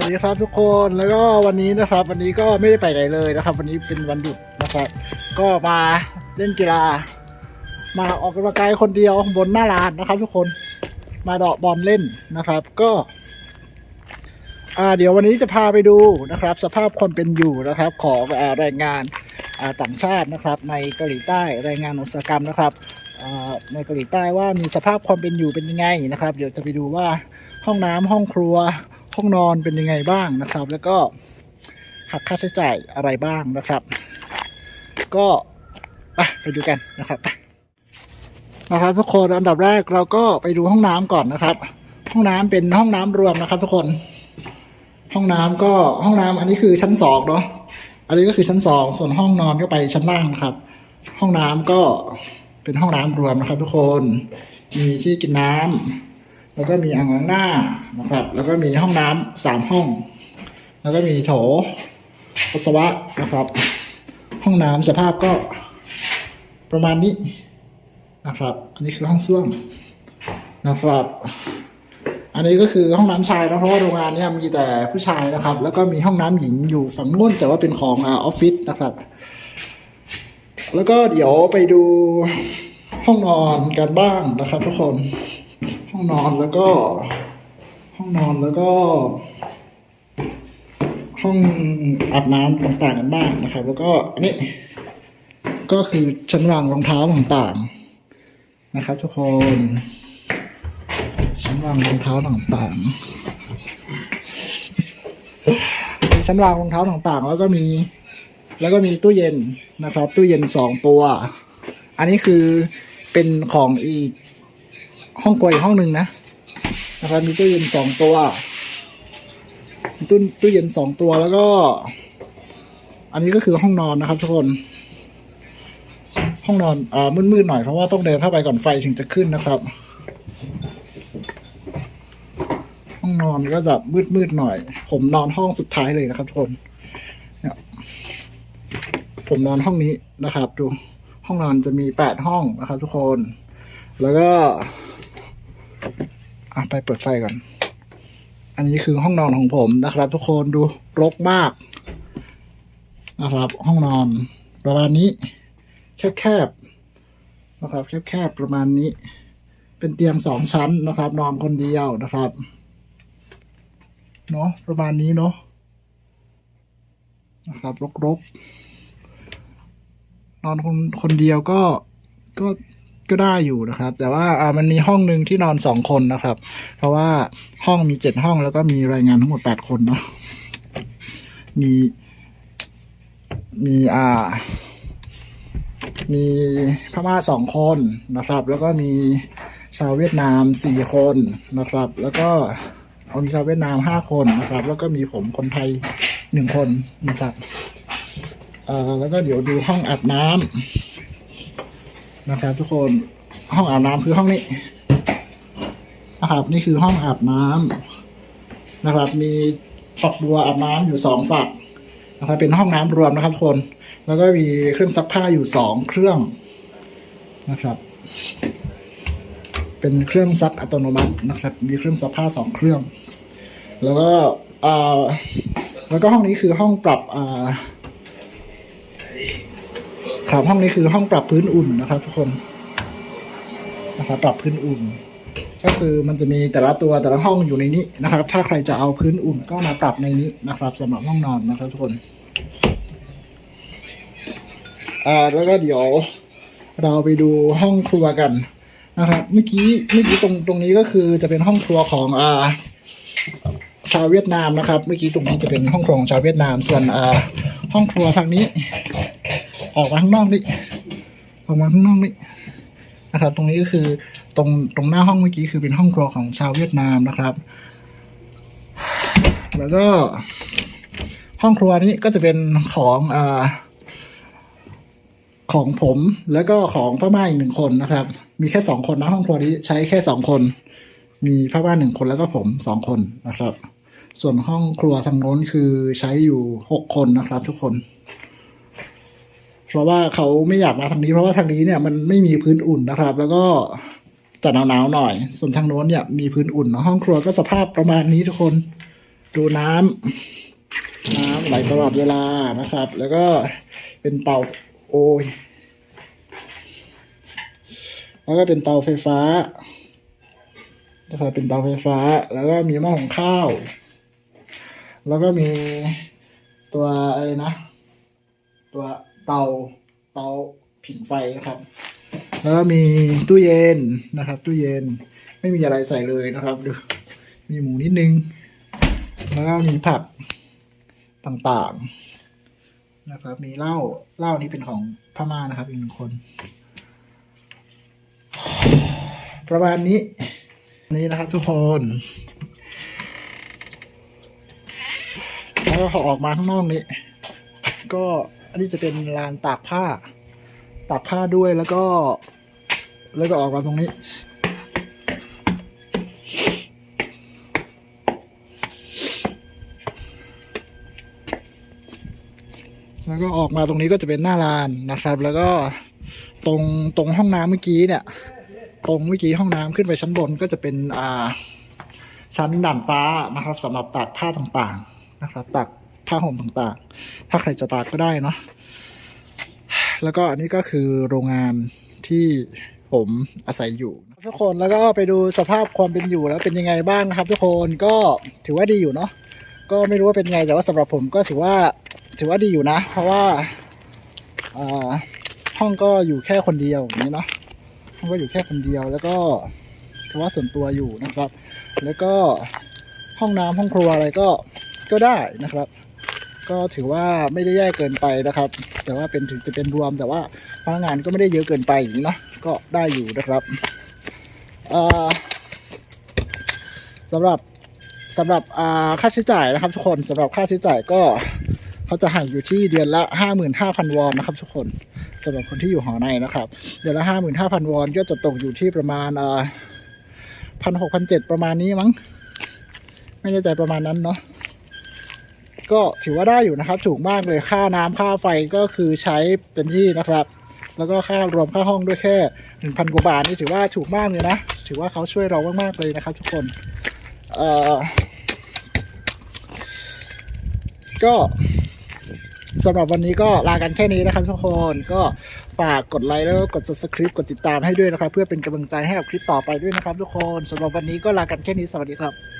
วัสดีครับทุกคนแล้วก็วันนี้นะครับ วันนี้ก็ไม่ได้ไปไหนเลยนะครับ วันนี้เป็นวันหยุดนะครับ ก็มาเล่นกีฬา มาออกกำลังกายคนเดียวบนหน้าลานนะครับ ทุกคนมาเดาะบอลเล่นนะครับ ก็ อ่า เดี๋ยววันนี้จะพาไปดูนะครับ สภาพความเป็นอยู่นะครับ ของแรงงานาต่างชาตินะครับ ในเกาหลีใต้แรงงานอุตสาหกรรมนะครับในเกาหลีใต้ว่ามีสภาพความเป็นอยู่เป็นยังไงนะครับ เดี๋ยวจะไปดูว่าห้องน้ำห้องครัว ห้องนอนเป็นยังไงบ้างนะครับ แล้วก็หักค่าใช้จ่ายอะไรบ้างนะครับ ก็ไปไปดูกันนะครับนะครับทุกคนอันดับแรกเราก็ไปดูห้องน้ำก่อนนะครับ ห้องน้ำเป็นห้องน้ำรวมนะครับ ทุกคน ห้องน้ำก็ห้องน้ำอันนี้คือชั้นสองเนาะอันนี้ก็คือชั้นสองส่วนห้องนอนก็ไปชั้นล่างครับ ห้องน้ำก็เป็นห้องน้ำรวมนะครับ ทุกคน มีที่กินน้ำ แล้วก็มีอ่างล้างหน้านะครับ แล้วก็มีห้องน้ำสามห้อง แล้วก็มีโถปัสสาวะนะครับ ห้องน้ำสภาพก็ประมาณนี้นะครับ อันนี้คือห้องส้วมนะครับ อันนี้ก็คือห้องน้ำชายนะเพราะว่าโรงงานนี่ยมีแต่ผู้ชายนะครับ แล้วก็มีห้องน้ำหญิงอยู่ฝั่งนู้นแต่ว่าเป็นของออฟฟิศนะครับ แล้วก็เดี๋ยวไปดูห้องนอนกันบ้างนะครับทุกคน องนอนแล้วก็ ห้องนอนแล้วก็ ห้องอาบน้ำต่างๆกันบ้างนะครับ แล้วก็อันนี้ก็คือชั้นวางรองเท้าต่างๆนะครับ ทุกคนชั้นวางรองเท้าต่างๆมีชั้นวางรองเท้าต่างๆ แล้วก็มี แล้วก็มีตู้เย็นนะครับ ตู้เย็นสองตัว อันนี้คือเป็นของอีก ห้องครัวอีกห้องหนึ่งนะนะครับมีตู้เย็นสองตัวตู้ตู้เย็นสองตัวแล้วก็ อันนี้ก็คือห้องนอนนะครับ ทุกคน ห้องนอนอ่ามืดๆหน่อยเพราะว่าต้องเดินเข้าไปก่อนไฟถึงจะขึ้นนะครับ ห้องนอนก็จะมืดมืดๆหน่อย ผมนอนห้องสุดท้ายเลยนะครับทุกคนเนี่ยผมนอนห้องนี้นะครับ ดู ห้องนอนจะมีแปดห้องนะครับ ทุกคน แล้วก็ อะไปเปิดไฟก่อน อันนี้คือห้องนอนของผมนะครับ ทุกคนดูรกมากนะครับ ห้องนอนประมาณนี้ แคบๆนะครับ แคบๆประมาณนี้ เป็นเตียงสองชั้นนะครับ นอนคนเดียวนะครับเนาะประมาณนี้เนาะนะครับรกๆนอนคนคนเดียวก็ก็ ก็ได้อยู่นะครับ แต่ว่าอ่ามันมีห้องหนึ่งที่นอนสองคนนะครับ เพราะว่าห้องมีเจ็ดห้องแล้วก็มีรายงานทั้งหมดแปดคนเนาะมีมีอ่า มีพม่าสองคนนะครับ แล้วก็มีชาวเวียดนามสี่คนนะครับ แล้วก็เอามีชาวเวียดนามห้าคนนะครับ แล้วก็มีผมคนไทยหนึ่งคนนะครับเอ่อแล้วก็เดี๋ยวดูห้องอาบน้ำ นะครับทุกคนห้องอาบน้ำคือห้องนี้นะครับ นี่คือห้องอาบน้ำนะครับ มีฝักบัวอาบน้ำอยู่สองฝักนะครับเป็นห้องน้ำรวมนะครับทุกคน แล้วก็มีเครื่องซักผ้าอยู่สองเครื่องนะครับ เป็นเครื่องซักอัตโนมัตินะครับ มีเครื่องซักผ้าสองเครื่อง แล้วก็อ่าแล้วก็ห้องนี้คือห้องปรับอ่า ครับห้องนี้คือห้องปรับพื้นอุ่นนะครับ ทุกคนนะครับปรับพื้นอุ่น ก็คือมันจะมีแต่ละตัวแต่ละห้องอยู่ในนี้นะครับ ถ้าใครจะเอาพื้นอุ่นก็มาปรับในนี้นะครับสำหรับห้องนอนนะครับ ทุกคนอ่าแล้วก็เดี๋ยวเราไปดูห้องครัวกันนะครับเมื่อกี้เมื่อกี้ตรงตรงนี้ก็คือจะเป็นห้องครัวของอ่าชาวเวียดนามนะครับ เมื่อกี้ตรงนี้จะเป็นห้องครัวของชาวเวียดนาม ส่วนอ่าห้องครัวทางนี้ ออกมาข้างนอกนี่ออกมาข้างนอกนี่นะครับ ตรงนี้ก็คือตรงตรงหน้าห้องเมื่อกี้คือเป็นห้องครัวของชาวเวียดนามนะครับ แล้วก็ห้องครัวนี้ก็จะเป็นของอ่าของผมแล้วก็ของพ่อม่าอีกหนึ่งคนนะครับ มีแค่สองคนนะห้องครัวนี้ใช้แค่สองคน มีพ่อม่าหนึ่งคนแล้วก็ผมสองคนนะครับ ส่วนห้องครัวทางโน้นคือใช้อยู่หกคนนะครับ ทุกคน เพราะว่าเขาไม่อยากมาทางนี้ เพราะว่าทางนี้เนี่ยมันไม่มีพื้นอุ่นนะครับ แล้วก็จะหนาวๆหน่อย ส่วนทางโน้นเนี่ยมีพื้นอุ่นนะห้องครัวก็สภาพประมาณนี้ทุกคนดูน้ำน้ำไหลตลอดเวลานะครับ แล้วก็เป็นเตาโอ้ยแล้วก็เป็นเตาไฟฟ้านะครับเป็นเตาไฟฟ้า แล้วก็มีหม้อหุงข้าว แล้วก็มีตัวอะไรนะ ตัว เตาเตาผิงไฟนะครับ แล้วก็มีตู้เย็นนะครับ ตู้เย็นไม่มีอะไรใส่เลยนะครับดูมีหมูนิดนึง แล้วก็มีผักต่างๆนะครับ มีเหล้าเหล้านี้เป็นของพม่านะครับ อีกหนึ่งคน ประมาณนี้นี่นะครับทุกคน แล้วก็ออกมาข้างนอกนี้ ก็ อันนี้จะเป็นลานตากผ้า ตากผ้าด้วยแล้วก็ แล้วก็ออกมาตรงนี้แล้วก็ออกมาตรงนี้ก็จะเป็นหน้าลานนะครับ แล้วก็ตรงตรงห้องน้ำเมื่อกี้เนี่ย ตรงเมื่อกี้ห้องน้ำขึ้นไปชั้นบนก็จะเป็นอ่าชั้นด่านฟ้านะครับสำหรับตากผ้าต่างๆ นะครับตาก ผ้าห่มต่างๆ ถ้าใครจะตากก็ได้เนาะแล้วก็อันนี้ก็คือโรงงานที่ผมอาศัยอยู่ ทุกคนแล้วก็ไปดูสภาพความเป็นอยู่แล้วเป็นยังไงบ้างนะครับ ทุกคนก็ถือว่าดีอยู่เนาะก็ไม่รู้ว่าเป็นไงแต่ว่าสำหรับผมก็ถือว่าถือว่าดีอยู่นะ เพราะว่าอ่าห้องก็อยู่แค่คนเดียวอย่างนี้เนาะห้องก็อยู่แค่คนเดียวแล้วก็ถือว่าส่วนตัวอยู่นะครับ แล้วก็ห้องน้ำห้องครัวอะไรก็ ก็ได้นะครับ ก็ถือว่าไม่ได้แย่เกินไปนะครับ แต่ว่าเป็นถึงจะเป็นรวมแต่ว่าพนักงานก็ไม่ได้เยอะเกินไปนะก็ได้อยู่นะครับสำหรับสำหรับค่าใช้จ่ายนะครับทุกคนสำหรับค่าใช้จ่ายก็เขาจะหักอยู่ที่เดือนละห้าหมื่นห้าพันวอนนะครับ ทุกคนสำหรับคนที่อยู่หอในนะครับ เดือนละห้าหมื่นห้าพันวอนก็จะตกอยู่ที่ประมาณพันหกพันเจ็ดประมาณนี้มั้ง ไม่แน่ใจประมาณนั้นเนาะ ก็ถือว่าได้อยู่นะครับ ถูกมากเลยค่าน้ำค่าไฟก็คือใช้เต็มที่นะครับ แล้วก็ค่ารวมค่าห้องด้วยแค่หนึ่งพันกว่าบาทนี่ถือว่าถูกมากเลยนะ ถือว่าเขาช่วยเรามากๆเลยนะครับ ทุกคนเอ่อก็สำหรับวันนี้ก็ลากันแค่นี้นะครับทุกคนก็ฝากกดไลค์แล้วก็กด subscribe กดติดตามให้ด้วยนะครับ เพื่อเป็นกำลังใจให้กับคลิปต่อไปด้วยนะครับ ทุกคนสำหรับวันนี้ก็ลากันแค่นี้สวัสดีครับ